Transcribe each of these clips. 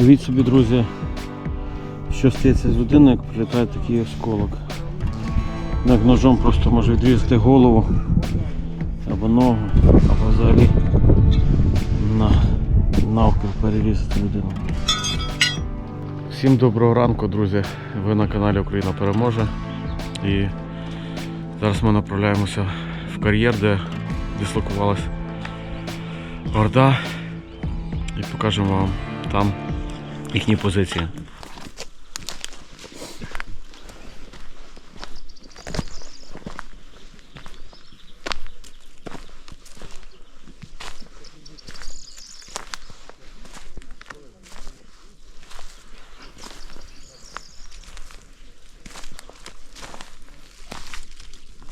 Уявіть собі, друзі, що стається з людиною, як прилітає такий осколок. Як ножом просто може відрізати голову або ногу, або взагалі на навпіл перерізати людину. Всім доброго ранку, друзі. Ви на каналі Україна переможе. І зараз ми направляємося в кар'єр, де дислокувалась Орда. І покажемо вам там їхні позиції.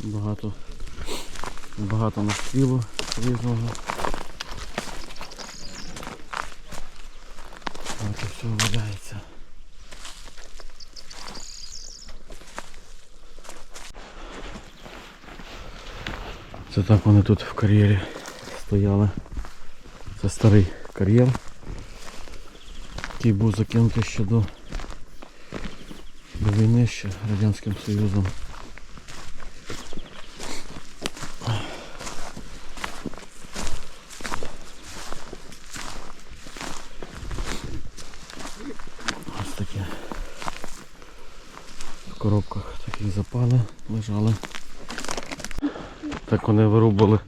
Багато, багато настрілу різного. Багато всього валяється. Це так вони тут в кар'єрі стояли. Це старий кар'єр, який був закинутий ще до війни ще Радянським Союзом. Ось таке. В коробках такі запали, лежали. Так вони вирубали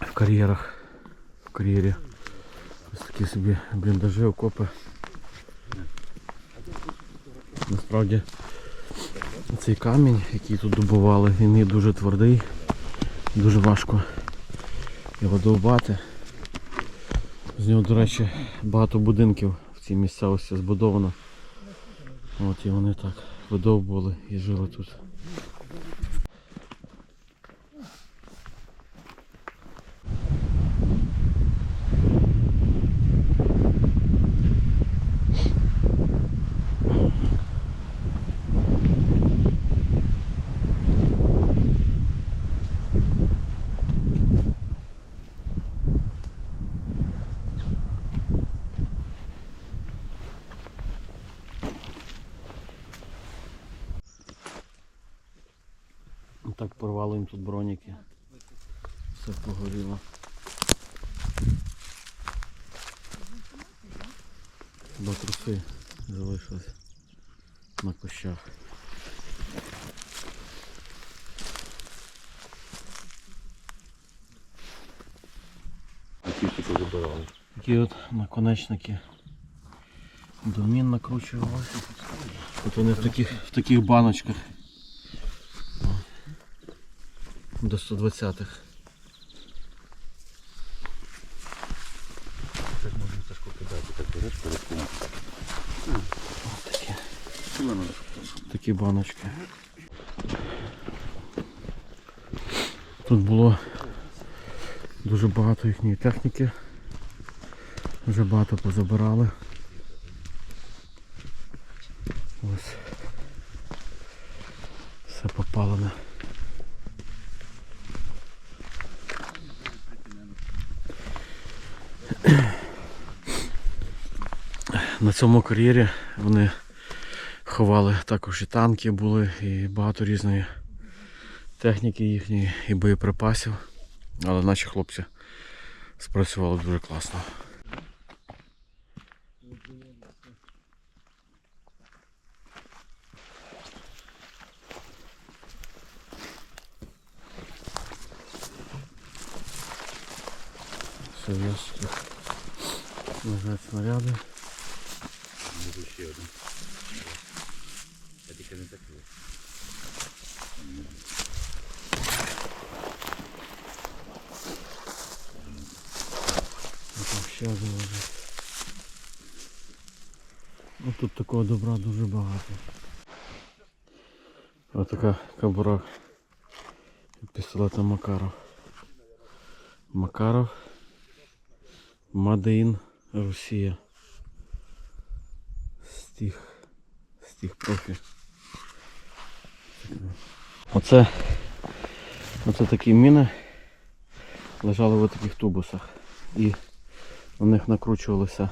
в кар'єрах. В кар'єрі. Ось такі собі бліндажі, окопи. Насправді цей камінь, який тут добували, він є дуже твердий, дуже важко його довбати. З нього, до речі, багато будинків в цій місцевості збудовано. От і вони так видовбували і жили тут. Так порвало їм тут броніки. Все погоріло. До труси залишились на забирали. Такі от наконечники до мін накручувалися. От вони в таких, в таких баночках. До 120-х. Так можна тяжко кидати, так береш перед кум. Такі, такі баночки. Тут було дуже багато їхньої техніки. Вже багато позабирали. Ось. Все попалене. На цьому кар'єрі вони ховали також і танки були, і багато різної техніки їхньої, і боєприпасів. Але наші хлопці спрацювали дуже класно. Все, ящики. Лежать снаряди. Може ще один. Я тільки не такий. А там ще один лежить. Ну тут такого добра дуже багато. Ось така кобура від пістолета Макаров. Макаров. Мадеїн Росія. Стіг. Стіг профі. Оце, оце такі міни лежали в таких тубусах. І на них накручувалися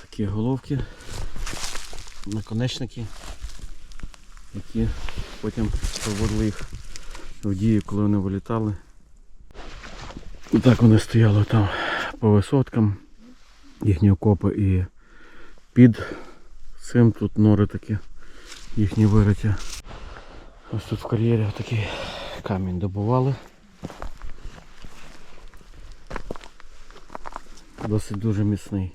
такі головки, наконечники, які потім проводили їх в дію, коли вони вилітали. Так вони стояли там по висоткам, їхні окопи і під цим тут нори такі, їхні вириті. Ось тут в кар'єрі такий камінь добували. Досить дуже міцний.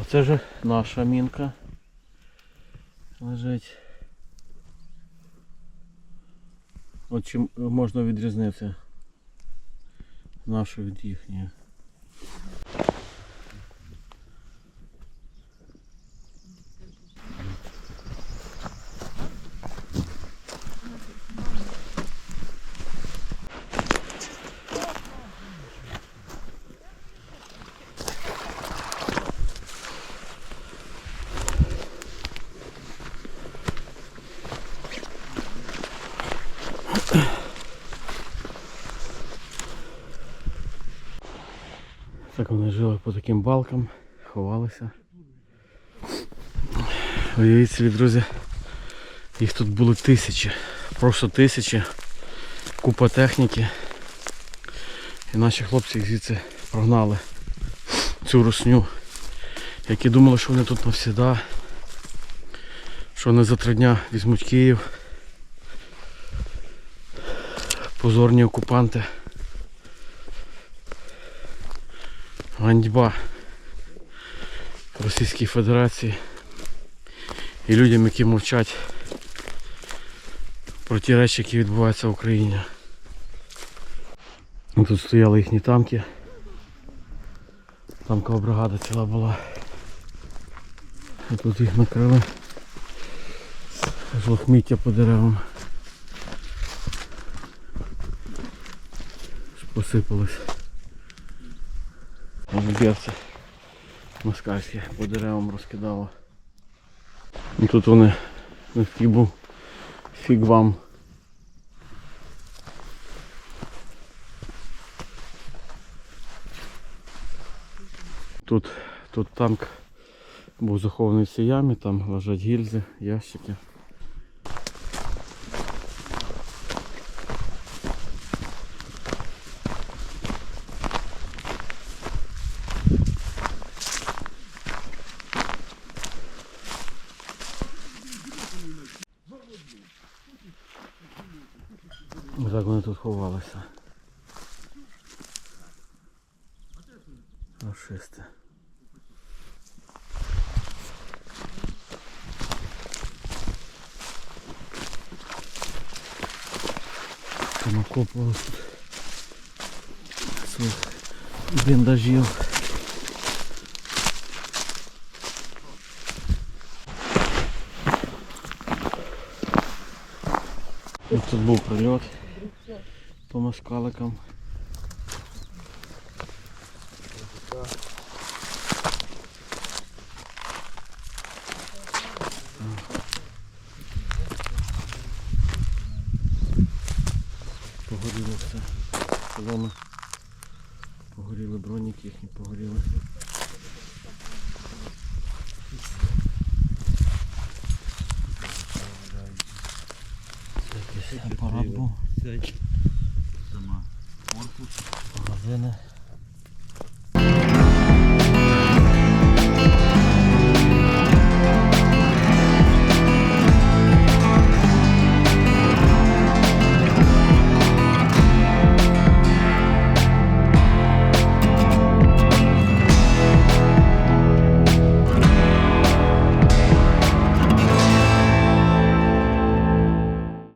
Оце ж наша мінка лежить. От чим можна відрізнити нашу від їхньої. Так вони жили по таким балкам, ховалися. Уявіть собі, друзі, їх тут було тисячі, просто тисячі, купа техніки. І наші хлопці їх звідси прогнали цю русню, які думали, що вони тут навсіда, що вони за три дня візьмуть Київ. Позорні окупанти. ганьба Російській Федерації і людям, які мовчать про ті речі, які відбуваються в Україні. Ну, Тут стояли їхні танки. Танкова бригада ціла була. І тут їх накрили. Аж лохміття по деревам. Посипалось. Берці москальські по деревам розкидало. І тут вони на був фіг вам. Тут, тут танк був захований в цій ямі, там лежать гільзи, ящики. Так вони тут ховалися. Рашисти. Там окопували тут своїх бліндажів. Ось Тут був прильот По москаликам. Погоріло все. Погоріли броніки їхні, погоріли.